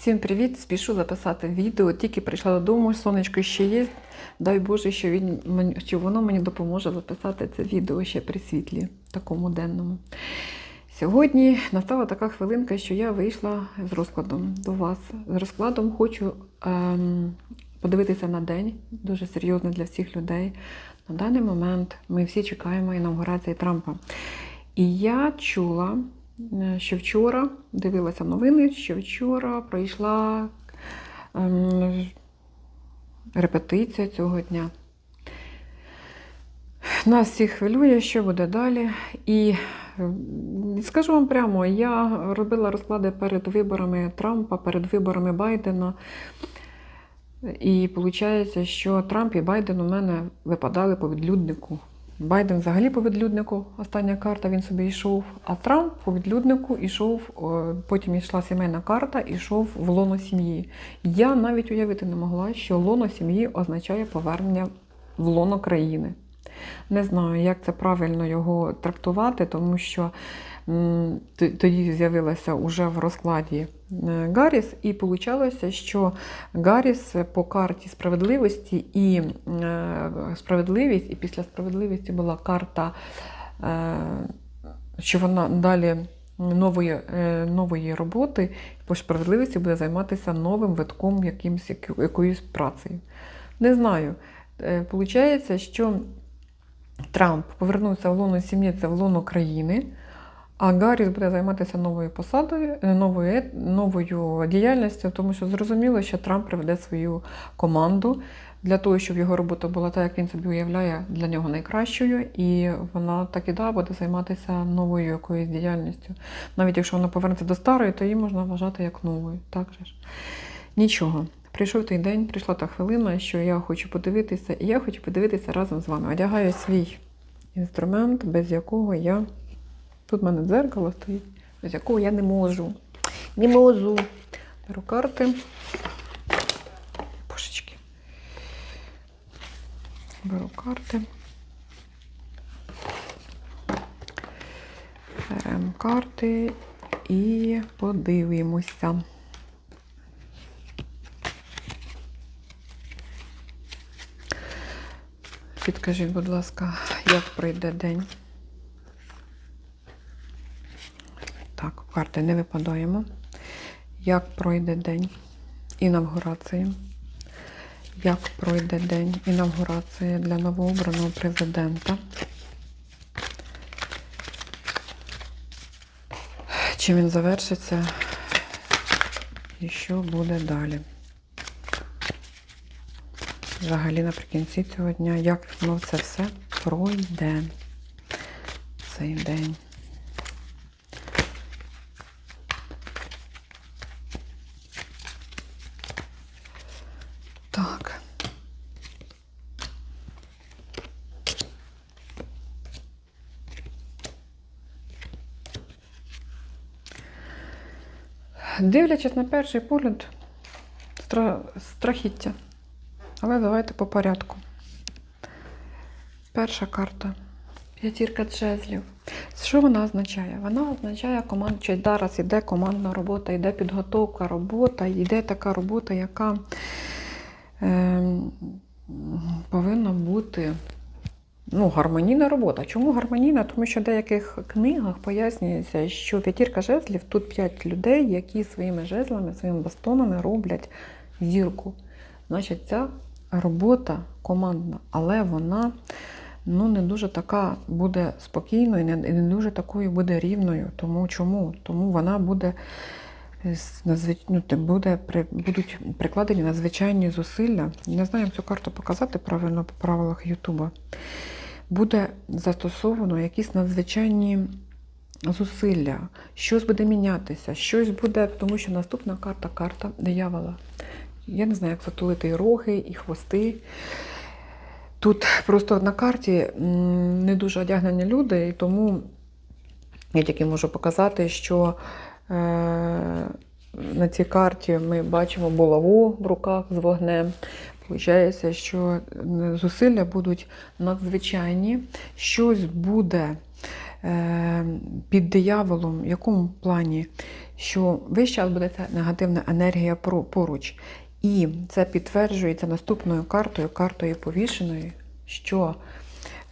Всім привіт! Спішу записати відео. Тільки прийшла додому, сонечко ще є. Дай Боже, що, він, що воно мені допоможе записати це відео ще при світлі, такому денному. Сьогодні настала така хвилинка, що я вийшла з розкладом до вас. З розкладом хочу ем, подивитися на день, дуже серйозно для всіх людей. На даний момент ми всі чекаємо інаугурації Трампа. І я чула, що вчора дивилася новини, що вчора пройшла ем, репетиція цього дня. Нас всіх хвилює, що буде далі. І е, скажу вам прямо, я робила розклади перед виборами Трампа, перед виборами Байдена. І виходить, що Трамп і Байден у мене випадали по відлюднику. Байден взагалі по відлюднику, остання карта, він собі йшов, а Трамп по відлюднику йшов, потім йшла сімейна карта, йшов в лоно сім'ї. Я навіть уявити не могла, що лоно сім'ї означає повернення в лоно країни. Не знаю, як це правильно його трактувати, тому що тоді з'явилася уже в розкладі е, Гарріс, і вийшло, що Гарріс по карті справедливості і е, справедливість, і після справедливості була карта, е, що вона далі нової, нової роботи по справедливості буде займатися новим витком якимсь, якоюсь працею. Не знаю. Получається, що Трамп повернувся в лоно сім'ї, це в лоно країни, а Гарріс буде займатися новою посадою, е, новою, новою діяльністю, тому що зрозуміло, що Трамп приведе свою команду для того, щоб його робота була так, як він собі уявляє, для нього найкращою, і вона так і да, буде займатися новою якоюсь діяльністю. Навіть якщо вона повернеться до старої, то її можна вважати як новою. Так же ж? Нічого. Прийшов той день, прийшла та хвилина, що я хочу подивитися, і я хочу подивитися разом з вами. Одягаю свій інструмент, без якого я. Тут в мене дзеркало стоїть, без якого я не можу. Не можу. Беру карти. Пушечки. Беру карти. Беремо карти і подивимося. Підкажіть, будь ласка, як пройде день? Так, карти не випадаємо. Як пройде день інавгурації? Як пройде день інавгурації для новообраного президента? Чим він завершиться? І що буде далі? Взагалі наприкінці цього дня, як ну, це все пройде цей день. Так. Дивлячись на перший погляд, стра- страхіття. Але давайте по порядку. Перша карта. П'ятірка джезлів. Що вона означає? Вона означає команд... що зараз йде командна робота, йде підготовка, робота, йде така робота, яка ем, повинна бути ну, гармонійна робота. Чому гармонійна? Тому що в деяких книгах пояснюється, що п'ятірка жезлів тут п'ять людей, які своїми жезлами, своїми бастонами роблять зірку. Значить, ця робота командна, але вона ну, не дуже така буде спокійною, не, не дуже такою буде рівною. Тому чому? Тому вона буде. ну, буде, будуть прикладені надзвичайні зусилля. Не знаю, як цю карту показати правильно по правилах Ютуба. Буде застосовано якісь надзвичайні зусилля, щось буде мінятися, щось буде, тому що наступна карта карта диявола. Я не знаю, як затулити і роги, і хвости. Тут просто на карті не дуже одягнені люди, і тому я тільки можу показати, що е, на цій карті ми бачимо булаву в руках з вогнем. Получається, що зусилля будуть надзвичайні, щось буде е, під дияволом, в якому плані що весь час буде ця негативна енергія поруч. І це підтверджується наступною картою, картою повішеної, що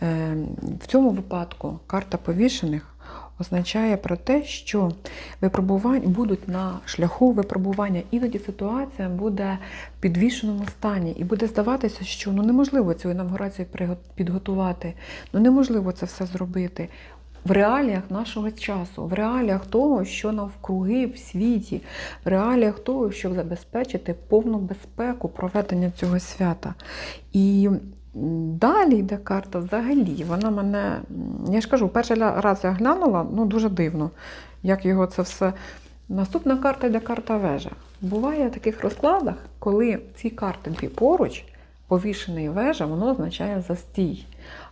е, в цьому випадку карта повішених означає про те, що випробувань будуть на шляху випробування. Іноді ситуація буде в підвішеному стані, і буде здаватися, що ну неможливо цю інавгурацію підготувати, ну неможливо це все зробити. В реаліях нашого часу, в реаліях того, що навкруги в світі, в реаліях того, щоб забезпечити повну безпеку проведення цього свята. І далі йде карта взагалі. Вона мене, я ж кажу, перший раз я глянула, ну дуже дивно, як його це все. Наступна карта йде карта вежа. Буває в таких розкладах, коли ці карти дві поруч, повішений вежа, воно означає застій.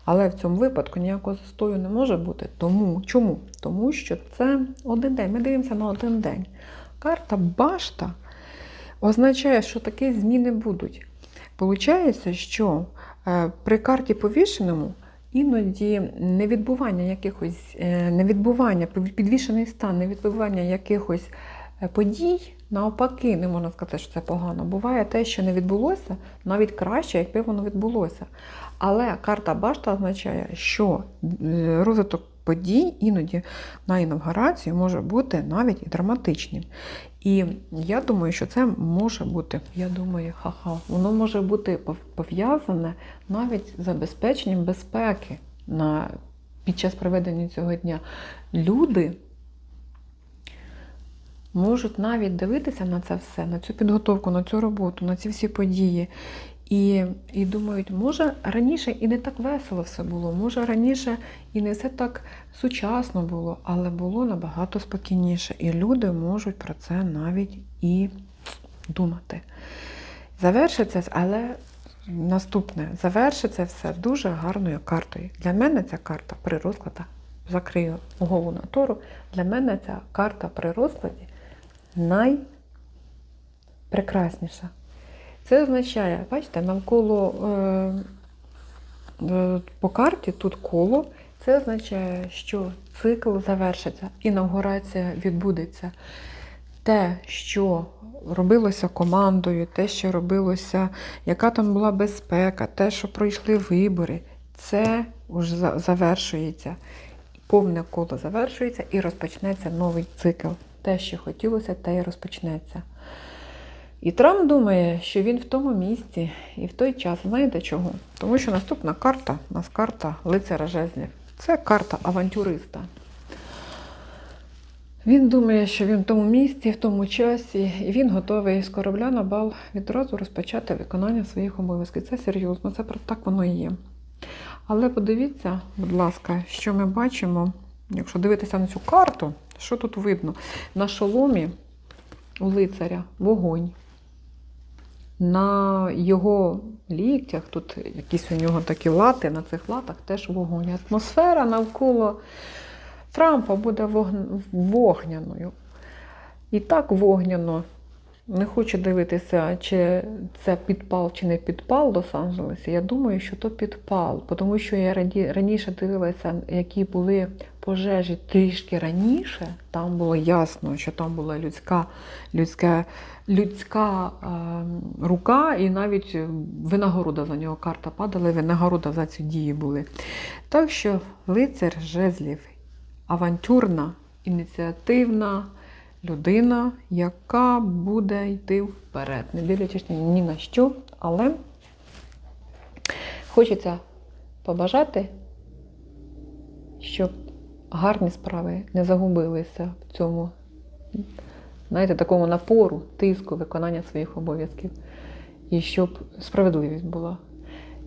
Але в цьому випадку ніякого застою не може бути. Тому чому? Тому що це один день. Ми дивимося на один день. Карта башта означає, що такі зміни будуть. Получається, що при карті повішеному іноді невідбування якихось, е, невідбування, підвішений стан, невідбування якихось е, подій, навпаки, не можна сказати, що це погано. Буває те, що не відбулося, навіть краще, якби воно відбулося. Але карта башта означає, що е, розвиток подій іноді на інавгурацію може бути навіть і драматичним. І я думаю, що це може бути, я думаю, ха-ха, воно може бути пов'язане навіть з забезпеченням безпеки на, під час проведення цього дня. Люди можуть навіть дивитися на це все, на цю підготовку, на цю роботу, на ці всі події. І, і думають, може раніше і не так весело все було, може раніше і не все так сучасно було, але було набагато спокійніше. І люди можуть про це навіть і думати. Завершиться, але наступне, завершиться все дуже гарною картою. Для мене ця карта при розкладах, закрию голову на тору, для мене ця карта при розкладі найпрекрасніша. Це означає, бачите, навколо е, по карті тут коло. Це означає, що цикл завершиться, інаугурація відбудеться. Те, що робилося командою, те, що робилося, яка там була безпека, те, що пройшли вибори, це вже завершується. Повне коло завершується і розпочнеться новий цикл. Те, що хотілося, те і розпочнеться. І Трамп думає, що він в тому місці і в той час. Знаєте чого? Тому що наступна карта у нас карта лицаря жезлів. Це карта авантюриста. Він думає, що він в тому місці, в тому часі, і він готовий з корабля на бал відразу розпочати виконання своїх обов'язків. Це серйозно, це так воно і є. Але подивіться, будь ласка, що ми бачимо, якщо дивитися на цю карту, що тут видно? На шоломі у лицаря вогонь. На його ліктях, тут якісь у нього такі лати, на цих латах теж вогонь. Атмосфера навколо Трампа буде вогняною. І так вогняно. Не хочу дивитися, чи це підпал чи не підпал Лос-Анджелесі. Я думаю, що то підпал, тому що я раніше дивилася, які були пожежі трішки раніше. Там було ясно, що там була людська, людська, людська е, рука, і навіть винагорода за нього карта падала, винагорода за ці дії були. Так що лицар жезлів авантюрна, ініціативна людина, яка буде йти вперед, не дивлячись ні на що, але хочеться побажати, щоб гарні справи не загубилися в цьому, знаєте, такому напору, тиску виконання своїх обов'язків. І щоб справедливість була.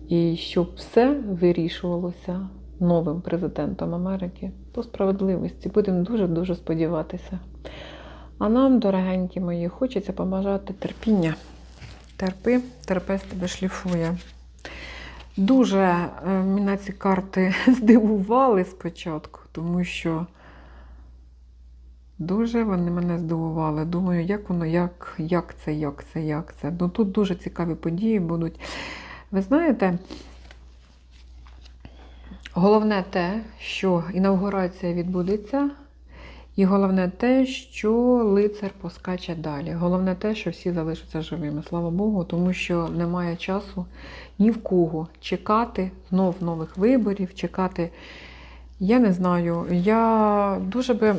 І щоб все вирішувалося новим президентом Америки по справедливості. Будемо дуже-дуже сподіватися. А нам, дорогенькі мої, хочеться побажати терпіння. Терпи, терпець тебе шліфує. Дуже е, мене ці карти здивували спочатку, тому що дуже вони мене здивували. Думаю, як воно, як, як це, як це, як це. Ну тут дуже цікаві події будуть. Ви знаєте, головне те, що інавгурація відбудеться, І головне те, що лицар поскаче далі. Головне те, що всі залишаться живими. Слава Богу, тому що немає часу ні в кого чекати знов нових виборів, чекати. Я не знаю. Я дуже би,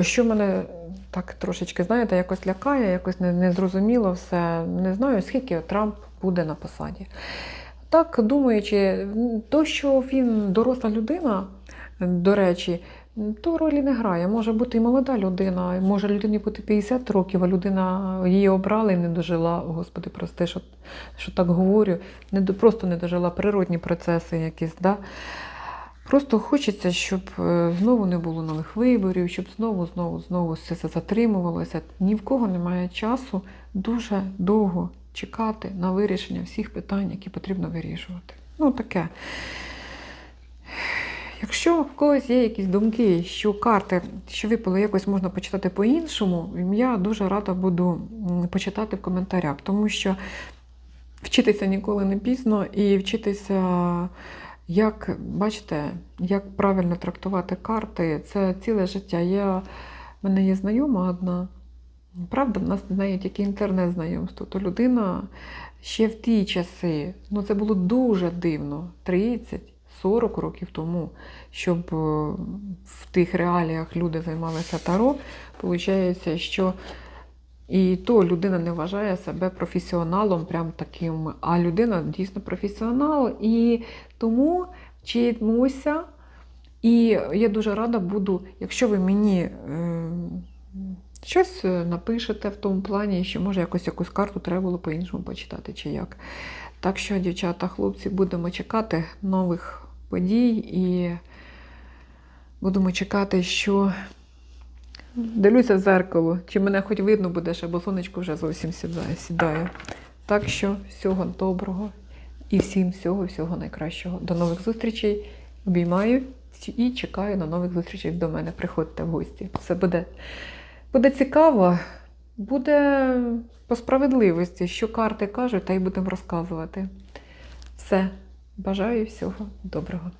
що мене так трошечки, знаєте, якось лякає, якось незрозуміло все. Не знаю, скільки Трамп буде на посаді. Так, думаючи, то, що він доросла людина, до речі, то ролі не грає. Може бути і молода людина, може людині бути 50 років, а людина її обрала і не дожила. Господи, прости, що, що так говорю. Не, просто не дожила природні процеси якісь. Да? Просто хочеться, щоб е, знову не було нових виборів, щоб знову, знову, знову все це затримувалося. Ні в кого немає часу дуже довго чекати на вирішення всіх питань, які потрібно вирішувати. Ну, таке. Якщо в когось є якісь думки, що карти, що випали, якось можна почитати по-іншому, я дуже рада буду почитати в коментарях, тому що вчитися ніколи не пізно і вчитися, як бачите, як правильно трактувати карти, це ціле життя. Я, в мене є знайома одна. Правда, в нас з нею тільки інтернет-знайомство. То людина ще в ті часи, ну це було дуже дивно, 30-40 років тому, щоб е, в тих реаліях люди займалися таро. Получається, що і то людина не вважає себе професіоналом, прям таким, а людина дійсно професіонал. І тому вчимося. І я дуже рада буду, якщо ви мені е, щось напишете в тому плані, що може якось якусь карту треба було по-іншому почитати, чи як. Так що, дівчата, хлопці, будемо чекати нових подій і будемо чекати, що дивлюся в зеркало, чи мене хоч видно буде, ще, бо сонечко вже зовсім сідає. Так що всього доброго і всім всього, всього найкращого. До нових зустрічей. Обіймаю і чекаю на нових зустрічей до мене. Приходьте в гості. Все буде, буде цікаво, буде по справедливості, що карти кажуть, та й будемо розказувати. Все. Бажаю всього доброго.